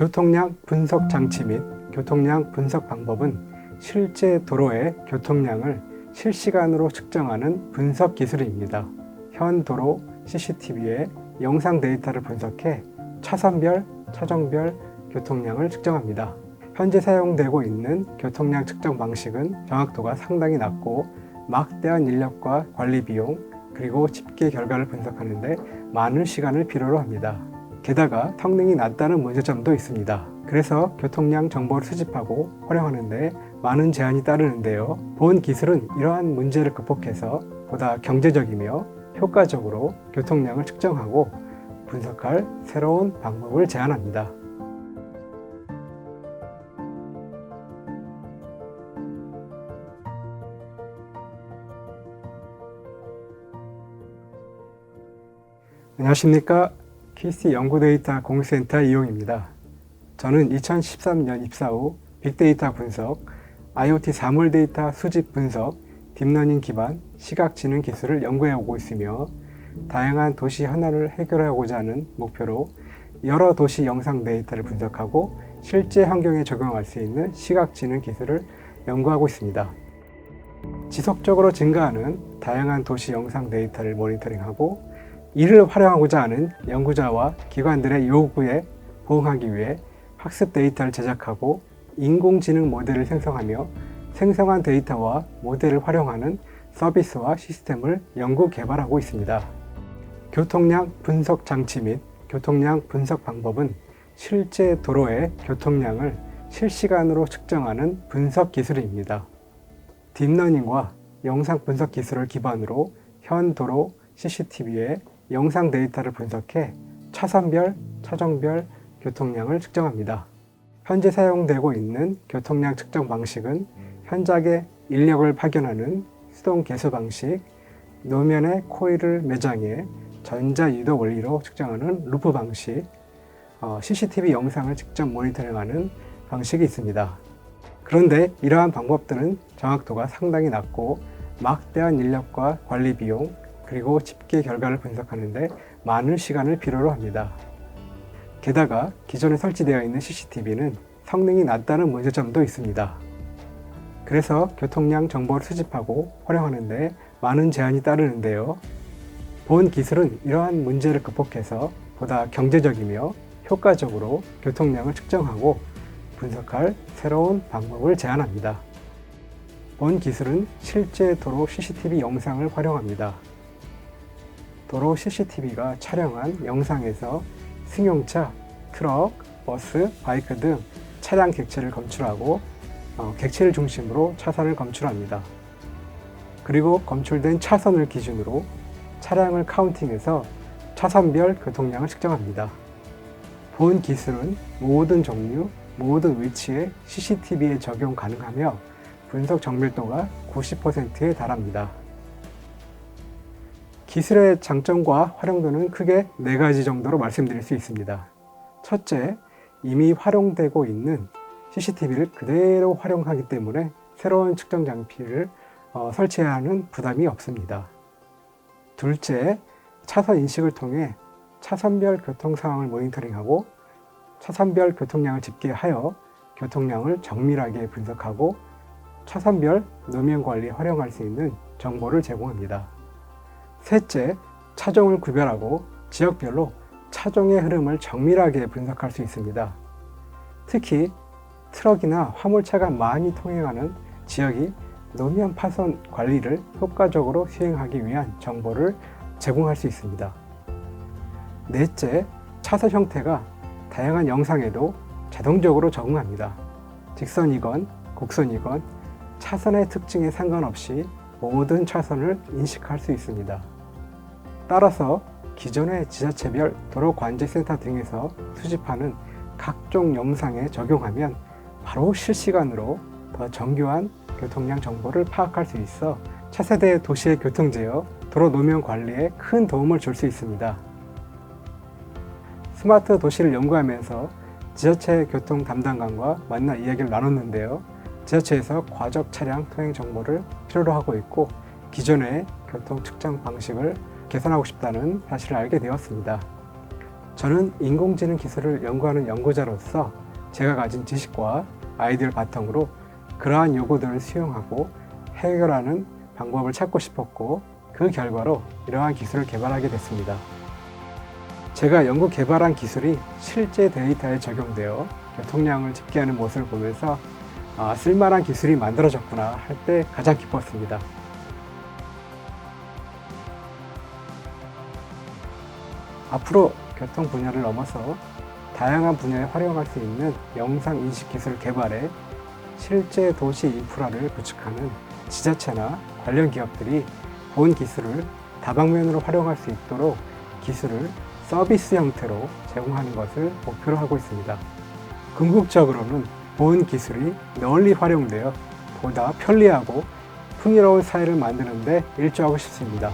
교통량 분석 장치 및 교통량 분석 방법은 실제 도로의 교통량을 실시간으로 측정하는 분석 기술입니다. 현 도로 CCTV의 영상 데이터를 분석해 차선별, 차종별 교통량을 측정합니다. 현재 사용되고 있는 교통량 측정 방식은 정확도가 상당히 낮고 막대한 인력과 관리 비용 그리고 집계 결과를 분석하는데 많은 시간을 필요로 합니다. 게다가 성능이 낮다는 문제점도 있습니다. 그래서 교통량 정보를 수집하고 활용하는데 많은 제한이 따르는데요. 본 기술은 이러한 문제를 극복해서 보다 경제적이며 효과적으로 교통량을 측정하고 분석할 새로운 방법을 제안합니다. 안녕하십니까. KC 연구데이터 공유센터 이용입니다. 저는 2013년 입사 후 빅데이터 분석, IoT 사물 데이터 수집 분석, 딥러닝 기반 시각지능 기술을 연구해 오고 있으며 다양한 도시 현안을 해결하고자 하는 목표로 여러 도시 영상 데이터를 분석하고 실제 환경에 적용할 수 있는 시각지능 기술을 연구하고 있습니다. 지속적으로 증가하는 다양한 도시 영상 데이터를 모니터링하고 이를 활용하고자 하는 연구자와 기관들의 요구에 부응하기 위해 학습 데이터를 제작하고 인공지능 모델을 생성하며 생성한 데이터와 모델을 활용하는 서비스와 시스템을 연구 개발하고 있습니다. 교통량 분석 장치 및 교통량 분석 방법은 실제 도로의 교통량을 실시간으로 측정하는 분석 기술입니다. 딥러닝과 영상 분석 기술을 기반으로 현 도로 CCTV의 영상 데이터를 분석해 차선별, 차종별 교통량을 측정합니다. 현재 사용되고 있는 교통량 측정 방식은 현장의 인력을 파견하는 수동 개수 방식, 노면에 코일을 매장해 전자 유도 원리로 측정하는 루프 방식, 어, CCTV 영상을 직접 모니터링하는 방식이 있습니다. 그런데 이러한 방법들은 정확도가 상당히 낮고 막대한 인력과 관리 비용, 그리고 집계 결과를 분석하는데 많은 시간을 필요로 합니다. 게다가 기존에 설치되어 있는 CCTV는 성능이 낮다는 문제점도 있습니다. 그래서 교통량 정보를 수집하고 활용하는데 많은 제한이 따르는데요. 본 기술은 이러한 문제를 극복해서 보다 경제적이며 효과적으로 교통량을 측정하고 분석할 새로운 방법을 제안합니다. 본 기술은 실제 도로 CCTV 영상을 활용합니다. 도로 CCTV가 촬영한 영상에서 승용차, 트럭, 버스, 바이크 등 차량 객체를 검출하고 어, 객체를 중심으로 차선을 검출합니다. 그리고 검출된 차선을 기준으로 차량을 카운팅해서 차선별 교통량을 측정합니다. 본 기술은 모든 종류, 모든 위치에 CCTV에 적용 가능하며 분석 정밀도가 90%에 달합니다. 기술의 장점과 활용도는 크게 네 가지 정도로 말씀드릴 수 있습니다. 첫째, 이미 활용되고 있는 CCTV를 그대로 활용하기 때문에 새로운 측정 장비를 어, 설치해야 하는 부담이 없습니다. 둘째, 차선 인식을 통해 차선별 교통 상황을 모니터링하고 차선별 교통량을 집계하여 교통량을 정밀하게 분석하고 차선별 노면 관리에 활용할 수 있는 정보를 제공합니다. 셋째, 차종을 구별하고 지역별로 차종의 흐름을 정밀하게 분석할 수 있습니다. 특히 트럭이나 화물차가 많이 통행하는 지역이 노면 파손 관리를 효과적으로 수행하기 위한 정보를 제공할 수 있습니다. 넷째, 차선 형태가 다양한 영상에도 자동적으로 적응합니다. 직선이건 곡선이건 차선의 특징에 상관없이 모든 차선을 인식할 수 있습니다. 따라서 기존의 지자체별 도로관제센터 등에서 수집하는 각종 영상에 적용하면 바로 실시간으로 더 정교한 교통량 정보를 파악할 수 있어 차세대 도시의 교통제어, 도로 노면 관리에 큰 도움을 줄 수 있습니다. 스마트 도시를 연구하면서 지자체 교통 담당관과 만나 이야기를 나눴는데요. 지자체에서 과적 차량 통행 정보를 필요로 하고 있고 기존의 교통 측정 방식을 개선하고 싶다는 사실을 알게 되었습니다. 저는 인공지능 기술을 연구하는 연구자로서 제가 가진 지식과 아이디어를 바탕으로 그러한 요구들을 수용하고 해결하는 방법을 찾고 싶었고 그 결과로 이러한 기술을 개발하게 됐습니다. 제가 연구 개발한 기술이 실제 데이터에 적용되어 교통량을 집계하는 모습을 보면서 아, 쓸만한 기술이 만들어졌구나 할 때 가장 기뻤습니다. 앞으로 교통 분야를 넘어서 다양한 분야에 활용할 수 있는 영상 인식 기술 개발에 실제 도시 인프라를 구축하는 지자체나 관련 기업들이 본 기술을 다방면으로 활용할 수 있도록 기술을 서비스 형태로 제공하는 것을 목표로 하고 있습니다. 궁극적으로는 본 기술이 널리 활용되어 보다 편리하고 풍요로운 사회를 만드는 데 일조하고 싶습니다.